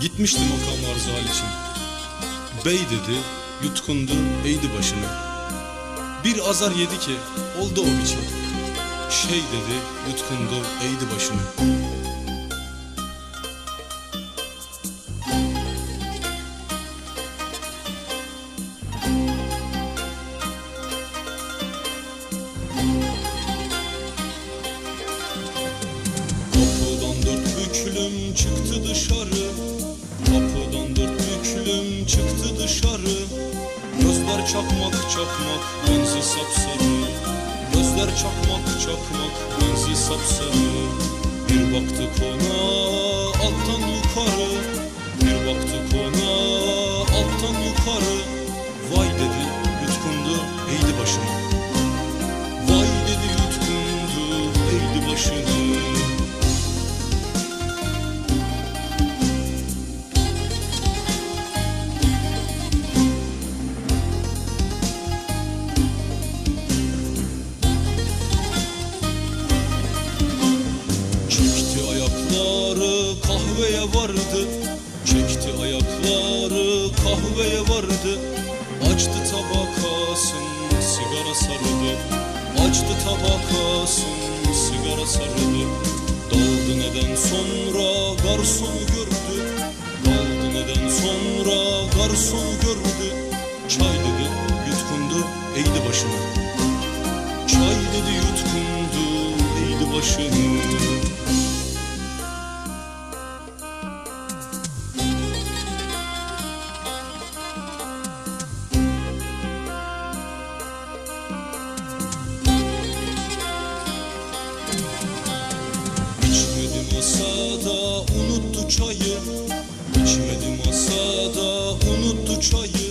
Gitmişti makam arzu için. Bey dedi yutkundu eğdi başını. Bir azar yedi ki oldu o biçim. Şey dedi yutkundu eğdi başını. Kapıdan dört büklüm çıktı dışarı çıktı dışarı. Gözler çakmak çakmak benzi sapsarı. Gözler çakmak çakmak benzi sapsarı. Bir baktık ona kahveye vardı. Çekti ayakları kahveye vardı. Açtı tabakasını sigara sarıdı. Açtı tabakasını sigara sarıdı. Daldı neden sonra garsonu gördü. Daldı neden sonra garsonu gördü. Çay dedi yutkundu eğdi başını. Çay dedi yutkundu eğdi başını İçmedi masada unuttu çayı.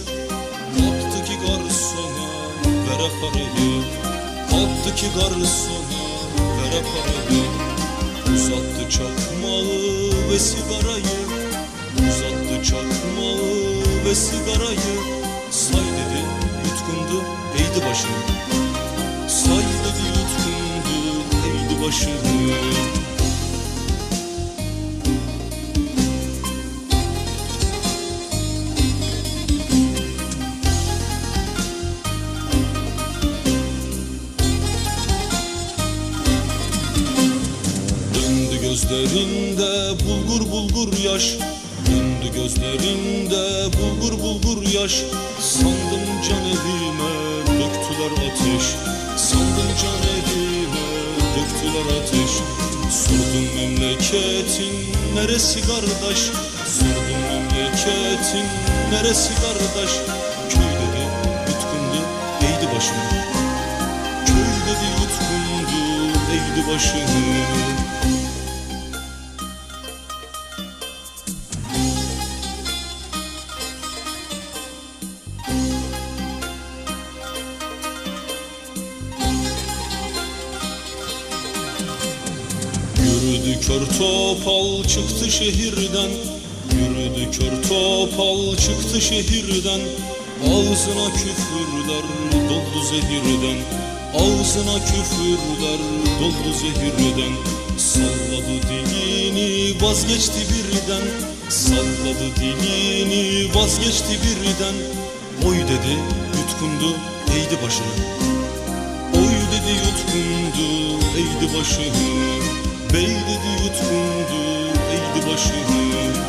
Kalktı ki garsona vere parayı. Kalktı ki garsona vere parayı. Uzattı çakmağı ve sigarayı. Uzattı çakmağı ve sigarayı. Say dedi yutkundu eğdi başını. Say dedi yutkundu eğdi başını gözlerinde bulgur bulgur yaş. Döndü gözlerinde bulgur bulgur yaş. Sandım can evime döktüler ateş. Sandım can evime döktüler ateş. Sordum memleketin neresi kardeş? Sordum memleketin neresi kardeş? Köy dedi yutkundu eğdi başını Köy dedi yutkundu eğdi başını Yürüdü kör topal çıktı şehirden. Yürüdü kör topal çıktı şehirden. Ağzına küfürler doldu zehirden. Ağzına küfürler doldu zehirden. Salladı dilini vazgeçti birden. Salladı dilini vazgeçti birden. Oy dedi yutkundu eğdi başını. Oy dedi yutkundu eğdi başını Bey dedi yutkundu eğdi başını.